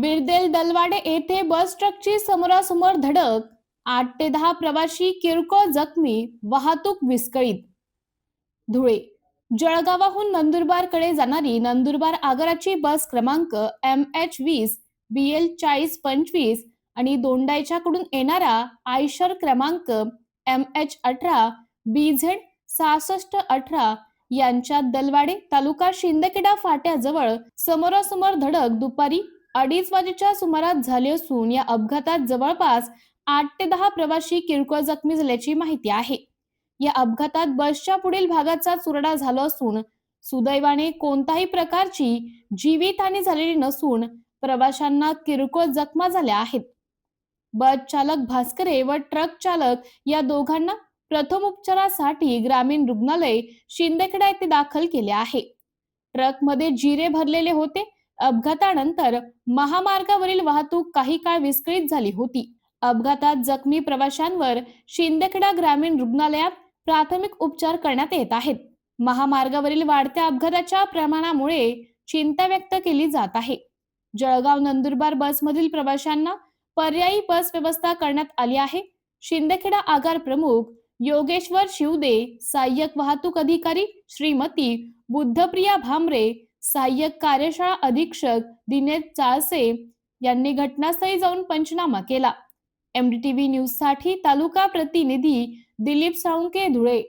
बिरदेल दलवाडे येथे बस ट्रकची समोरासमोर धडक. आठ ते दहा प्रवाशी किरकोळ जखमी वाहतूक विस्कळीत. धुळे जळगावाहून नंदुरबारकडे जाणारी नंदुरबार आगाराची बस क्रमांक एम एच वीस बी एल चाळीस पंचवीस आणि दोंडाईच्याकडून येणारा आयशर क्रमांक एम एच अठरा बी झेड सहासष्ट अठरा यांच्या दलवाडे तालुका शिंदखेडा फाट्याजवळ समोरासमोर धडक दुपारी अडीच वाजेच्या सुमारास झाली असून या अपघातात जवळपास आठ ते दहा प्रवाशी किरकोळ जखमी झाल्याची माहिती आहे. या अपघातात बसच्या पुढील भागाचा चुरडा झाला असून सुदैवाने कोणत्याही प्रकारची जीवितहानी झालेली नसून प्रवाशांना किरकोळ जखमा झाल्या आहेत. बस चालक भास्करे व ट्रक चालक या दोघांना प्रथम उपचारासाठी ग्रामीण रुग्णालय शिंदेखेडा येथे दाखल केले आहे. ट्रकमध्ये जिरे भरलेले होते अपघातानंतर महामार्गावरील वाहतूक काही काळ विस्कळीत झाली होती. अपघातात जखमी प्रवाशांवर शिंदखेडा ग्रामीण रुग्णालयात प्राथमिक उपचार करण्यात येत आहेत. महामार्गावरील वाढत्या अपघाताच्या प्रमाणामुळे चिंता व्यक्त केली जात आहे. जळगाव नंदुरबार बसमधील प्रवाशांना पर्यायी बस व्यवस्था करण्यात आली आहे. शिंदखेडा आगार प्रमुख योगेश्वर शिवदे सहाय्यक वाहतूक अधिकारी श्रीमती बुद्धप्रिया भामरे सहाय्यक कार्यशाळा अधीक्षक दिनेश चाळसे यांनी घटनास्थळी जाऊन पंचनामा केला. एमडीटीव्ही न्यूजसाठी तालुका प्रतिनिधी दिलीप साळुंके धुळे.